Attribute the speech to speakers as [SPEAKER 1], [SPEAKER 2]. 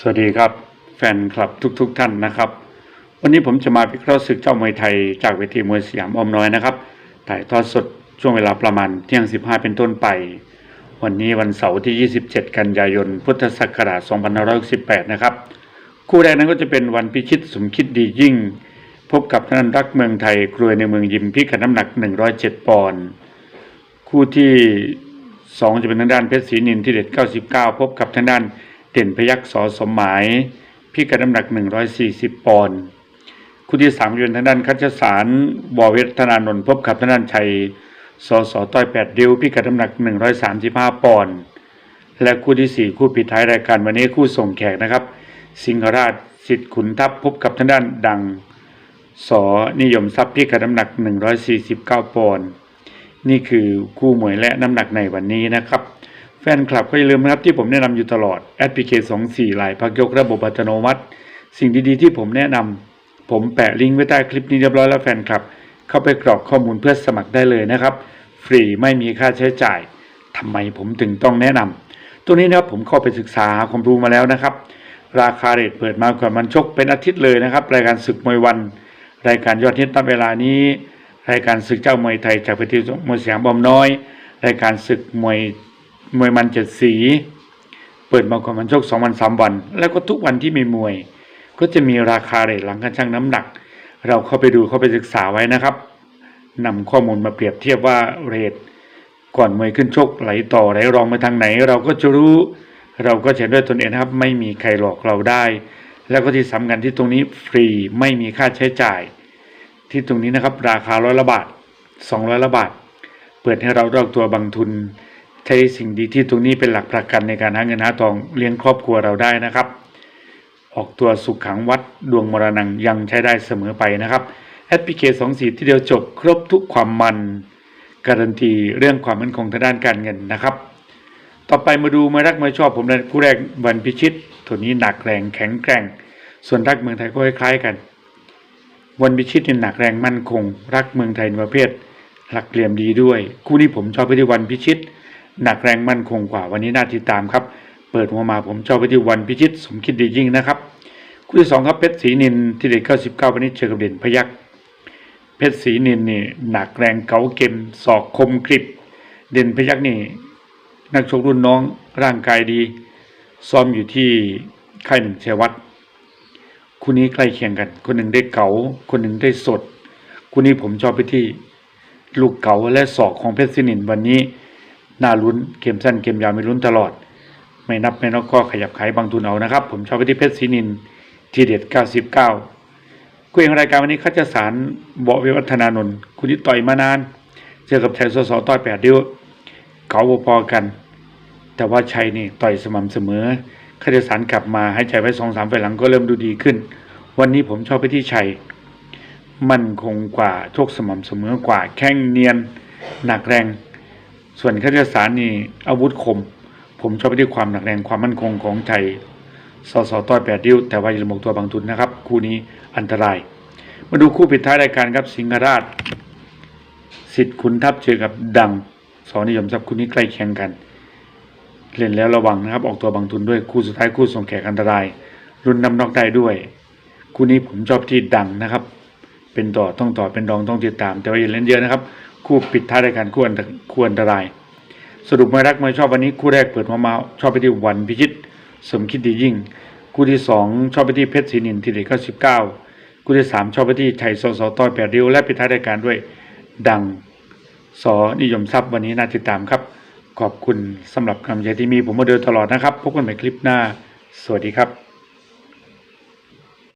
[SPEAKER 1] สวัสดีครับ แฟนคลับทุกๆทท่านนะครับ วันนี้ผมจะมาพิเคราะห์ศึกเจ้ามวยไทยจากเวทีมวยสยามอมน้อยนะครับถ่ายทอดสดช่วงเวลาประมาณเที่ยง 15 เป็นต้นไป วันนี้วันเสาร์ที่ 27 กันยายน พุทธศักราช2568 นะครับ คู่แรกนั้นก็จะเป็นวันพิชิตสมคิดดียิ่ง พบกับท่านรักเมืองไทยครวยในเมืองยิมพิกัดน้ำหนัก 107 ปอนด์คู่ที่ 2 จะเป็นทางด้านเพชรศรีนินที่เด็ด 99 พบกับทางด้าน เด่นพยักษ์สอสมหมาย พิกัดน้ำหนัก 140 ปอนด์คู่ที่3จะเป็นทางด้านคัชสารบอเวทธนานนท์พบกับทางด้านชัยสอสอต้อย8ดิวพิกัดน้ำหนัก 135 ปอนด์และคู่ที่ 4 คู่ปิดท้ายรายการวันนี้คู่ส่งแขกนะครับ สิงหราชสิทธิ์ขุนทัพพบกับทางด้านดังสอนิยมทรัพย์พิกัดน้ำหนัก 149 ปอนด์นี่คือคู่มวยและน้ำหนักในวันนี้นะครับ แฟนคลับก็อย่าลืมนะครับที่ผมแนะนำอยู่ตลอดแอปพลิเคชัน24ลายพักยกระบบอัตโนมัติ สิ่งดีๆที่ผมแนะนำผมแปะลิงก์ไว้ใต้คลิปนี้เรียบร้อยแล้วแฟนคลับ เข้าไปกรอกข้อมูลเพื่อสมัครได้เลยนะครับ ฟรีไม่มีค่าใช้จ่ายทำไมผมถึงต้องแนะนำตัวนี้นะครับผมเข้าไปศึกษาความรู้มาแล้วนะครับ ราคาเรทเปิดมาก่อนมันชกเป็นอาทิตย์เลยนะครับ รายการศึกมวยวัน รายการยอดฮิตตามเวลานี้รายการศึกเจ้ามวยไทยจากเวทีมวยสยามบอมน้อย รายการศึกมวย มวยมันเจ็ดสี เปิดมาก่อนมันชกสองวันสามวัน แล้วก็ทุกวันที่มีมวย ก็จะมีราคาเรทหลังการชั่งน้ำหนัก เราเข้าไปดูเข้าไปศึกษาไว้นะครับนำข้อมูลมาเปรียบเทียบว่าเรทก่อนมวยขึ้นชกไหลต่อไหลรองไปทางไหน เราก็จะรู้ เราก็เห็นด้วยตนเองนะครับ ไม่มีใครหลอกเราได้ แล้วก็ที่สำคัญที่ตรงนี้ฟรีไม่มีค่าใช้จ่าย ที่ตรงนี้นะครับ ราคาร้อยละบาทสองร้อยละบาท เปิดให้เรารอกตัวบางทุน ใช้สิ่งดีที่ตรงนี้เป็นหลักประกันในการหาเงินหาทองเลี้ยงครอบครัวเราได้นะครับ ออกตัวสุขขังวัดดวงมรณงยังใช้ได้เสมอไปนะครับแอปพลิเคชันสีที่เดียวจบครบทุกความมันการันตีเรื่องความมั่นคงทางด้านการเงินนะครับ ต่อไปมาดูมารักมาชอบผมเลยคู่แรกวันพิชิต ตัวนี้หนักแรงแข็งแกร่ง ส่วนรักเมืองไทยก็คล้ายๆกันวันพิชิตเนี่ยหนักแรงมั่นคง รักเมืองไทยในประเภทหลักเหลี่ยมดีด้วย คู่นี้ผมชอบไปที่วันพิชิต หนักแรงมั่นคงกว่าวันนี้น่าติดตามครับ เปิดหัวมาผมชอบไปที่วันพิชิตสมคิดดียิ่งนะครับคู่ที่สองครับเพชรศรีนินที่เด็กเก้าสิบเก้าวันนี้เจอกับเด่นพยักเพชรศรีนินนี่หนักแรงเก๋าเกมศอกคมกริบ เด่นพยักนี่ นักชกรุ่นน้องร่างกายดี ซ้อมอยู่ที่ค่ายหนึ่งเชวัดคู่นี้ใกล้เคียงกัน คนหนึ่งได้เก๋าคนหนึ่งได้สด คู่นี้ผมชอบไปที่ ลูกเก๋าและศอกของเพชรศินินวันนี้ น่าลุ้นเกมสั้นเกมยาวไม่ลุ้นตลอด ไม่นับไม่นอกก็ขยับขายบางทุนเอานะครับ ผมชอบไปที่เพชรศินินทีเด็ด 99คู่เองรายการวันนี้เขาจะสารเบาะวิวัฒนานนท์คุณที่ต่อยมานานเจอกับชัยสสต่อยแปดเดียวเก๋าพอกัน แต่ว่าชัยนี่ต่อยสม่ำเสมอข้าจะสารกลับมาให้ใจไว้สองสามไฟหลังก็เริ่มดูดีขึ้น วันนี้ผมชอบไปที่ชัยมันคงกว่าโชคสม่ำเสมอกว่าแข้งเนียนหนักแรง ส่วนข้าราชการนี่อาวุธคม ผมชอบไปที่ความหนักแรงความมั่นคงของไทยสสต้อยแปดดิ้วแต่ว่าอย่ามอกตัวบางทุนนะครับ คู่นี้อันตราย มาดูคู่ปิดท้ายรายการครับสิงหราชสิทธิ์ขุนทัพเจอกับดังสอนิยมทรัพย์คู่นี้ใกล้เคียงกัน เล่นแล้วระวังนะครับ ออกตัวบางทุนด้วยคู่สุดท้ายคู่ส่งแขกอันตราย รุนนำนอกได้ด้วย คู่นี้ผมชอบที่ดังนะครับ เป็นต่อต้องต่อเป็นรองต้องติดตาม แต่ว่าอย่าเล่นเยอะนะครับ คู่ปิดท้ายรายการคู่อันตคู่อันตราย สรุปไม่รักไม่ชอบวันนี้คู่แรกเปิดมาเมาชอบไปที่วันพิชิต สมคิดดียิ่ง คู่ที่สองชอบไปที่เพชรศรีนินทีเด็กเก้าสิบเก้าคู่ที่สามชอบไปที่ชัยสสต้อยแปดริ้วและปิดท้ายรายการด้วยดังสอนิยมทรัพย์วันนี้น่าติดตามครับ ขอบคุณสำหรับกำลังใจที่มีผมมาโดยตลอดนะครับพบกันใหม่คลิปหน้า สวัสดีครับ